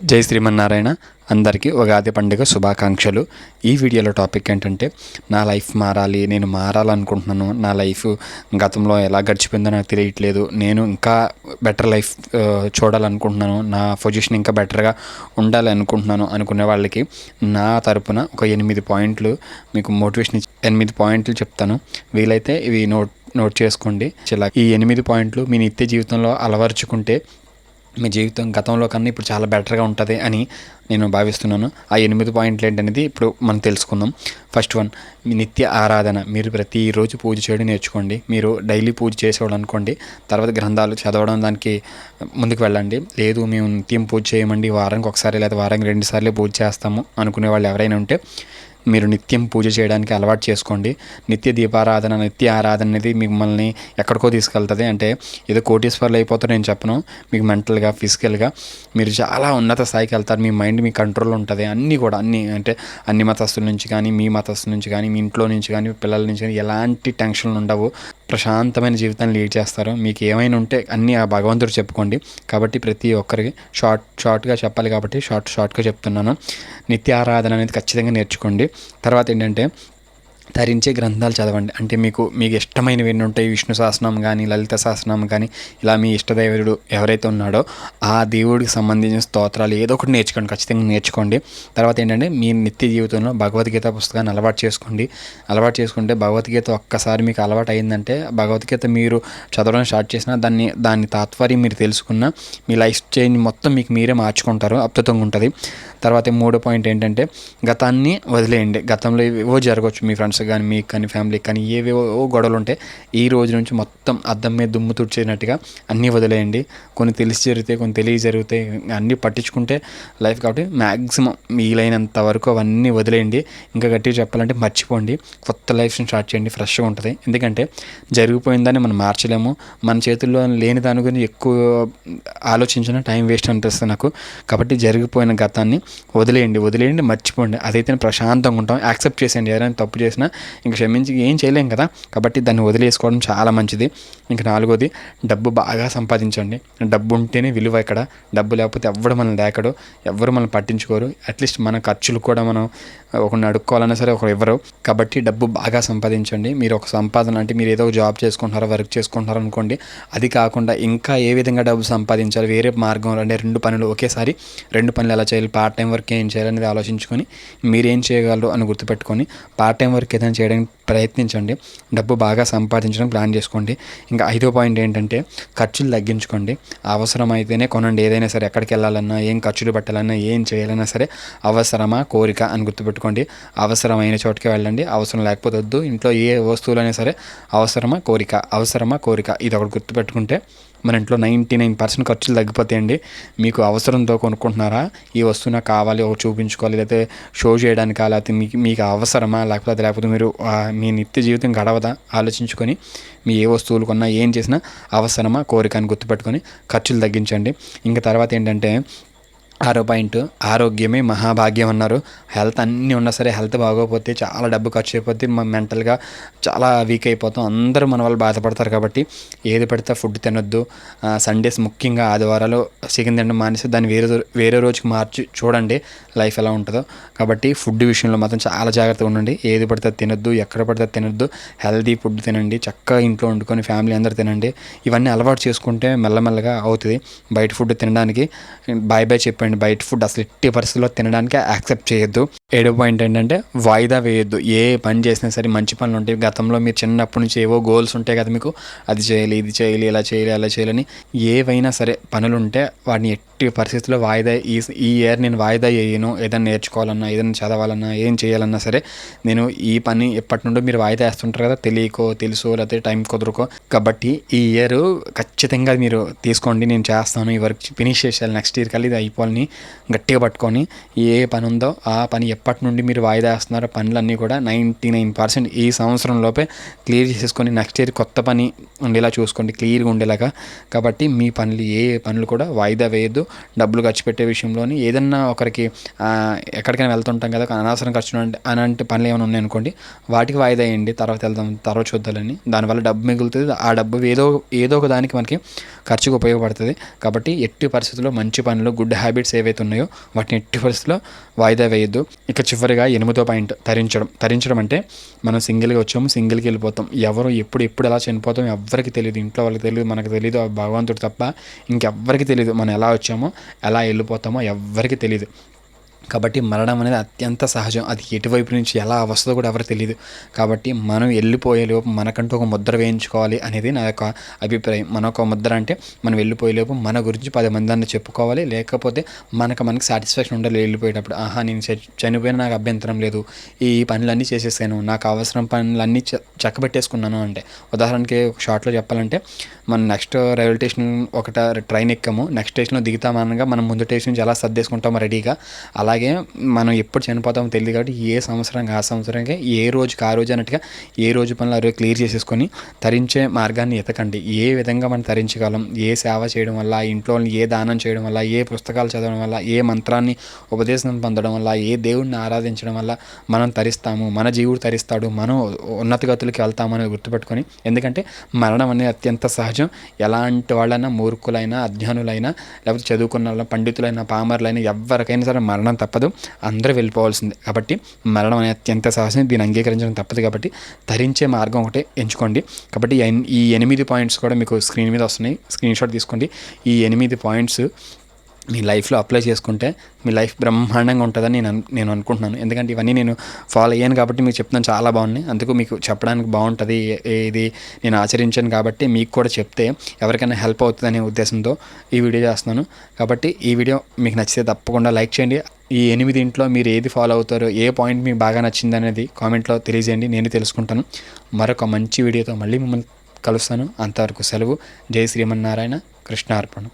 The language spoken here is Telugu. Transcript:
జై శ్రీమన్నారాయణ. అందరికీ ఉగాది పండుగ శుభాకాంక్షలు. ఈ వీడియోలో టాపిక్ ఏంటంటే నా లైఫ్ మారాలి నేను మారాలనుకుంటున్నాను నా లైఫ్ గతంలో ఎలా గడిచిపోయిందో నాకు తెలియట్లేదు నేను ఇంకా బెటర్ లైఫ్ చూడాలనుకుంటున్నాను నా పొజిషన్ ఇంకా బెటర్గా ఉండాలి అనుకుంటున్నాను అనుకునే వాళ్ళకి నా తరపున ఒక ఎనిమిది పాయింట్లు మీకు మోటివేషన్ ఎనిమిది పాయింట్లు చెప్తాను. వీలైతే ఇవి నోట్ నోట్ చేసుకోండి. ఇలా ఈ ఎనిమిది పాయింట్లు మీ నిత్య జీవితంలో అలవరుచుకుంటే మీ జీవితం గతంలో కన్నా ఇప్పుడు చాలా బెటర్గా ఉంటుంది అని నేను భావిస్తున్నాను. ఆ ఎనిమిది పాయింట్లు ఏంటనేది ఇప్పుడు మనం తెలుసుకుందాం. ఫస్ట్ వన్ మీ నిత్య ఆరాధన. మీరు ప్రతిరోజు పూజ చేయడం నేర్చుకోండి. మీరు డైలీ పూజ చేసేవాళ్ళు అనుకోండి. తర్వాత గ్రంథాలు చదవడం దానికి ముందుకు వెళ్ళండి. లేదు మేము నిత్యం పూజ చేయమండి. వారానికి ఒకసారి లేదా వారానికి రెండుసార్లు పూజ చేస్తాము అనుకునే వాళ్ళు ఎవరైనా ఉంటే మీరు నిత్యం పూజ చేయడానికి అలవాటు చేసుకోండి. నిత్య దీపారాధన నిత్య ఆరాధన అనేది మిమ్మల్ని ఎక్కడికో తీసుకెళ్తుంది. అంటే ఏదో కోటీశ్వర్లు అయిపోతారు నేను చెప్పను. మీకు మెంటల్గా ఫిజికల్గా మీరు చాలా ఉన్నత స్థాయికి వెళ్తారు. మీ మైండ్ మీ కంట్రోల్లో ఉంటుంది. అన్నీ కూడా అన్నీ అంటే అన్ని మతస్థుల నుంచి కానీ మీ మతస్థుల నుంచి కానీ మీ ఇంట్లో నుంచి కానీ పిల్లల నుంచి కానీ ఎలాంటి టెన్షన్లు ఉండవు. ప్రశాంతమైన జీవితాన్ని లీడ్ చేస్తారు. మీకు ఏమైనా ఉంటే అన్నీ ఆ భగవంతుడు చెప్పుకోండి. కాబట్టి ప్రతి ఒక్కరికి షార్ట్ షార్ట్గా చెప్పాలి కాబట్టి షార్ట్ షార్ట్గా చెప్తున్నాను. నిత్య ఆరాధన అనేది ఖచ్చితంగా నేర్చుకోండి. తర్వాత ఏంటంటే ధరించే గ్రంథాలు చదవండి. అంటే మీకు మీకు ఇష్టమైనవి ఎన్ని ఉంటాయి విష్ణు శాసనం కానీ లలిత శాసనం కానీ ఇలా మీ ఇష్టదైవుడు ఎవరైతే ఉన్నాడో ఆ దేవుడికి సంబంధించిన స్తోత్రాలు ఏదో ఒకటి నేర్చుకోండి. ఖచ్చితంగా నేర్చుకోండి. తర్వాత ఏంటంటే మీ నిత్య జీవితంలో భగవద్గీత పుస్తకాన్ని అలవాటు చేసుకోండి. అలవాటు చేసుకుంటే భగవద్గీత ఒక్కసారి మీకు అలవాటు అయిందంటే భగవద్గీత మీరు చదవడం స్టార్ట్ చేసినా దాన్ని దాని తాత్పర్యం మీరు తెలుసుకున్న మీ లైఫ్ చేంజ్ మొత్తం మీకు మీరే మార్చుకుంటారు. అద్భుతంగా ఉంటుంది. తర్వాత మూడో పాయింట్ ఏంటంటే గతాన్ని వదిలేయండి. గతంలో ఏవో జరగవచ్చు మీ ఫ్రెండ్స్ కానీ మీకు కానీ ఫ్యామిలీకి కానీ ఏవేవో గొడవలు ఉంటాయి ఈ రోజు నుంచి మొత్తం అద్దం మీద దుమ్ము తుడిచేసినట్టుగా అన్నీ వదిలేయండి. కొన్ని తెలిసి జరుగుతాయి కొన్ని తెలియ జరుగుతాయి అన్నీ పట్టించుకుంటే లైఫ్ కాబట్టి మ్యాక్సిమం వీలైనంత వరకు అవన్నీ వదిలేయండి. ఇంకా గట్టిగా చెప్పాలంటే మర్చిపోండి. కొత్త లైఫ్ని స్టార్ట్ చేయండి. ఫ్రెష్గా ఉంటుంది. ఎందుకంటే జరిగిపోయిందని మనం మార్చలేము. మన చేతుల్లో లేని దాని గురించి ఎక్కువ ఆలోచించిన టైం వేస్ట్ అనిపిస్తుంది నాకు. కాబట్టి జరిగిపోయిన గతాన్ని వదిలేయండి. వదిలేయండి మర్చిపోండి. అదైతే ప్రశాంతంగా ఉంటాం. యాక్సెప్ట్ చేసేయండి. ఎవరైనా తప్పు చేసినా ఇంక క్షమించి ఏం చేయలేం కదా. కాబట్టి దాన్ని వదిలేసుకోవడం చాలా మంచిది. ఇంక నాలుగోది డబ్బు బాగా సంపాదించండి. డబ్బు ఉంటేనే విలువ ఇక్కడ. డబ్బు లేకపోతే ఎవ్వడు మనం లేకడు. ఎవ్వరు మనం పట్టించుకోరు. అట్లీస్ట్ మన ఖర్చులు కూడా మనం ఒకరిని అడుక్కోవాలన్నా సరే ఒకరు ఇవ్వరు కాబట్టి డబ్బు బాగా సంపాదించండి. మీరు ఒక సంపాదన అంటే మీరు ఏదో ఒక జాబ్ చేసుకుంటున్నారో వర్క్ చేసుకుంటున్నారో అనుకోండి. అది కాకుండా ఇంకా ఏ విధంగా డబ్బు సంపాదించాలి వేరే మార్గంలో అంటే రెండు పనులు ఒకేసారి రెండు పనులు ఎలా చేయాలి పార్ట్ టైం వర్క్ ఏం చేయాలి అనేది ఆలోచించుకొని మీరేం చేయగలరు అని గుర్తుపెట్టుకొని పార్ట్ టైం వర్క్ ఏదైనా చేయడానికి ప్రయత్నించండి. డబ్బు బాగా సంపాదించడం ప్లాన్ చేసుకోండి. ఇంకా ఐదో పాయింట్ ఏంటంటే ఖర్చులు తగ్గించుకోండి. అవసరమైతేనే కొనండి. ఏదైనా సరే ఎక్కడికి వెళ్ళాలన్నా ఏం ఖర్చులు పెట్టాలన్నా ఏం చేయాలన్నా సరే అవసరమా కోరిక అని గుర్తుపెట్టుకోండి. అవసరమైన చోటుకి వెళ్ళండి. అవసరం లేకపోతే వద్దు. ఇంట్లో ఏ వస్తువులైనా సరే అవసరమా కోరిక? అవసరమా కోరిక? ఇది ఒకటి గుర్తుపెట్టుకుంటే మన ఇంట్లో నైంటీ నైన్ పర్సెంట్ ఖర్చులు తగ్గిపోతాయండి. మీకు అవసరంతో కొనుక్కుంటున్నారా? ఈ వస్తువు నాకు కావాలి ఒక చూపించుకోవాలి లేకపోతే షో చేయడానికా లేకపోతే మీకు మీకు అవసరమా లేకపోతే లేకపోతే మీరు మీ నిత్య జీవితం గడవదా? ఆలోచించుకొని మీ ఏ వస్తువులు కొన్నా ఏం చేసినా అవసరమా? కోరిక అని గుర్తుపెట్టుకొని ఖర్చులు తగ్గించండి. ఇంకా తర్వాత ఏంటంటే ఆరో పాయింట్. ఆరోగ్యమే మహాభాగ్యం అన్నారు. హెల్త్ అన్నీ ఉన్నా సరే హెల్త్ బాగోకపోతే చాలా డబ్బు ఖర్చు అయిపోతే మెంటల్గా చాలా వీక్ అయిపోతాం. అందరూ మన వాళ్ళు బాధపడతారు కాబట్టి ఏది పెడితే ఫుడ్ తినొద్దు. సండేస్ ముఖ్యంగా ఆదివారాలు చికెన్ తినడం మానేసి దాన్ని వేరే వేరే రోజుకి మార్చి చూడండి లైఫ్ ఎలా ఉంటుందో. కాబట్టి ఫుడ్ విషయంలో మాత్రం చాలా జాగ్రత్తగా ఉండండి. ఏది పడితే అది తినొద్దు ఎక్కడ పడితే అది తినొద్దు. హెల్తీ ఫుడ్ తినండి. చక్కగా ఇంట్లో వండుకొని ఫ్యామిలీ అందరు తినండి. ఇవన్నీ అలవాటు చేసుకుంటే మెల్లమెల్లగా అవుతుంది. బయట ఫుడ్ తినడానికి బాయ్ బాయ్ చెప్పండి. బయట ఫుడ్ అసలు ఎట్టి పరిస్థితుల్లో తినడానికి యాక్సెప్ట్ చేయొద్దు. ఏడో పాయింట్ ఏంటంటే వాయిదా వేయొద్దు. ఏ పని చేసినా సరే మంచి పనులు ఉంటాయి. గతంలో మీరు చిన్నప్పటి నుంచి ఏవో గోల్స్ ఉంటాయి కదా మీకు. అది చేయాలి ఇది చేయాలి ఇలా చేయాలి అలా చేయాలని ఏవైనా సరే పనులు ఉంటే వాటిని ఎట్టి పరిస్థితుల్లో వాయిదా ఈ ఈ ఇయర్ నేను వాయిదా వేయను ఏదైనా నేర్చుకోవాలన్నా ఏదైనా చదవాలన్నా ఏం చేయాలన్నా సరే నేను ఈ పని ఎప్పటి నుండో మీరు వాయిదా వేస్తుంటారు కదా తెలియకో తెలుసో లేకపోతే టైం కుదరకో. కాబట్టి ఈ ఇయర్ ఖచ్చితంగా మీరు తీసుకోండి నేను చేస్తాను. ఈ వర్క్ ఫినిష్ చేసేయాలి. నెక్స్ట్ ఇయర్ కల్లా ఇది అయిపోవాలని గట్టిగా పట్టుకొని ఏ పని ఉందో ఆ పని ఎప్పటి నుండి మీరు వాయిదా వేస్తున్నారో పనులన్నీ కూడా నైంటీ నైన్ పర్సెంట్ ఈ సంవత్సరం లోపే క్లియర్ చేసేసుకొని నెక్స్ట్ ఇయర్ కొత్త పని ఉండేలా చూసుకోండి క్లియర్గా ఉండేలాగా. కాబట్టి మీ పనులు ఏ పనులు కూడా వాయిదా వేయద్దు. డబ్బులు ఖర్చు పెట్టే విషయంలోని ఏదన్నా ఒకరికి ఎక్కడికైనా వెళ్తుంటాం కదా అనవసరం ఖర్చు అంటే అలాంటి పనులు ఏమైనా ఉన్నాయనుకోండి వాటికి వాయిదా వేయండి తర్వాత వెళ్దాం తర్వాత చూద్దాలని. దానివల్ల డబ్బు మిగులుతుంది. ఆ డబ్బు ఏదో ఏదో ఒక దానికి మనకి ఖర్చుకు ఉపయోగపడుతుంది. కాబట్టి ఎట్టి పరిస్థితుల్లో మంచి పనులు గుడ్ హ్యాబిట్స్ ఏవైతే ఉన్నాయో వాటిని ఎట్టి పరిస్థితుల్లో వాయిదా వేయొద్దు. ఇక చివరిగా ఎనిమిదో పాయింట్ తరించడం. తరించడం అంటే మనం సింగిల్గా వచ్చాము సింగిల్కి వెళ్ళిపోతాం. ఎవరు ఎప్పుడు ఎప్పుడు ఎలా చనిపోతాం ఎవరికి తెలియదు ఇంట్లో వాళ్ళకి తెలియదు మనకు తెలియదు ఆ భగవంతుడు తప్ప ఇంకెవ్వరికి తెలియదు మనం ఎలా వచ్చాము ఎలా వెళ్ళిపోతామో ఎవ్వరికి తెలియదు. కాబట్టి మరణం అనేది అత్యంత సహజం. అది ఎటువైపు నుంచి ఎలా వస్తుందో కూడా ఎవరికి తెలియదు కాబట్టి మనం వెళ్ళిపోయే లోపు మనకంటూ ఒక ముద్ర వేయించుకోవాలి అనేది నా యొక్క అభిప్రాయం. మన ఒక ముద్ర అంటే మనం వెళ్ళిపోయేలోపు మన గురించి పది మంది అన్న చెప్పుకోవాలి. లేకపోతే మనకు మనకి సాటిస్ఫాక్షన్ ఉండాలి వెళ్ళిపోయేటప్పుడు. ఆహా నేను చ- చనిపోయినా నాకు అభ్యంతరం లేదు. ఈ పనులన్నీ చేసేసాను. నాకు అవసరం పనులన్నీ చ- చక్కబెట్టేసుకున్నాను అంటే. ఉదాహరణకి ఒక షార్ట్లో చెప్పాలంటే మనం నెక్స్ట్ రైల్వే స్టేషన్ ఒకట ట్రైన్ ఎక్కాము. నెక్స్ట్ స్టేషన్లో దిగుతామనగా మనం ముందు స్టేషన్ నుంచి ఎలా సర్దేసుకుంటామో రెడీగా. అలాగే మనం ఎప్పుడు చనిపోతామో తెలియదు కాబట్టి ఏ సంవత్సరానికి ఆ సంవత్సరానికి ఏ రోజుకి ఆ రోజు అన్నట్టుగా ఏ రోజు పనులు ఆ రోజు క్లియర్ చేసేసుకొని తరించే మార్గాన్ని ఎతకండి. ఏ విధంగా మనం తరించగలం ఏ సేవ చేయడం వల్ల ఇంట్లో ఏ దానం చేయడం వల్ల ఏ పుస్తకాలు చదవడం వల్ల ఏ మంత్రాన్ని ఉపదేశం పొందడం వల్ల ఏ దేవుడిని ఆరాధించడం వల్ల మనం తరిస్తాము మన జీవుడు తరిస్తాడు మనం ఉన్నతగతులకి వెళ్తామని గుర్తుపెట్టుకొని ఎందుకంటే మరణం అనేది అత్యంత సహజం. ఎలాంటి వాళ్ళైనా మూర్ఖులైనా అజ్ఞానులైనా లేకపోతే చదువుకున్న వాళ్ళ పండితులైనా పామర్లైనా ఎవరికైనా సరే మరణం తప్పదు. అందరూ వెళ్ళిపోవాల్సిందే. కాబట్టి మరణం అనేది అత్యంత సహజం. దీన్ని అంగీకరించడం తప్పదు కాబట్టి ధరించే మార్గం ఒకటే ఎంచుకోండి. కాబట్టి ఈ ఎన్- ఈ ఎనిమిది పాయింట్స్ కూడా మీకు స్క్రీన్ మీద వస్తున్నాయి. స్క్రీన్ షాట్ తీసుకోండి. ఈ ఎనిమిది పాయింట్స్ మీ లైఫ్లో అప్లై చేసుకుంటే మీ లైఫ్ బ్రహ్మాండంగా ఉంటుందని నేను అను- నేను అనుకుంటున్నాను. ఎందుకంటే ఇవన్నీ నేను ఫాలో అయ్యాను కాబట్టి మీకు చెప్తాను చాలా బాగున్నాయి. అందుకు మీకు చెప్పడానికి బాగుంటుంది. ఏ- ఇది నేను ఆచరించాను కాబట్టి మీకు కూడా చెప్తే ఎవరికైనా హెల్ప్ అవుతుంది అనే ఉద్దేశంతో ఈ వీడియో చేస్తున్నాను. కాబట్టి ఈ వీడియో మీకు నచ్చితే తప్పకుండా లైక్ చేయండి. ఈ ఎనిమిదింట్లో మీరు ఏది ఫాలో అవుతారో ఏ పాయింట్ మీకు బాగా నచ్చింది అనేది కామెంట్లో తెలియజేయండి. నేను తెలుసుకుంటాను. మరొక మంచి వీడియోతో మళ్ళీ మిమ్మల్ని కలుస్తాను. అంతవరకు సెలవు. జై శ్రీమన్నారాయణ. కృష్ణార్పణం.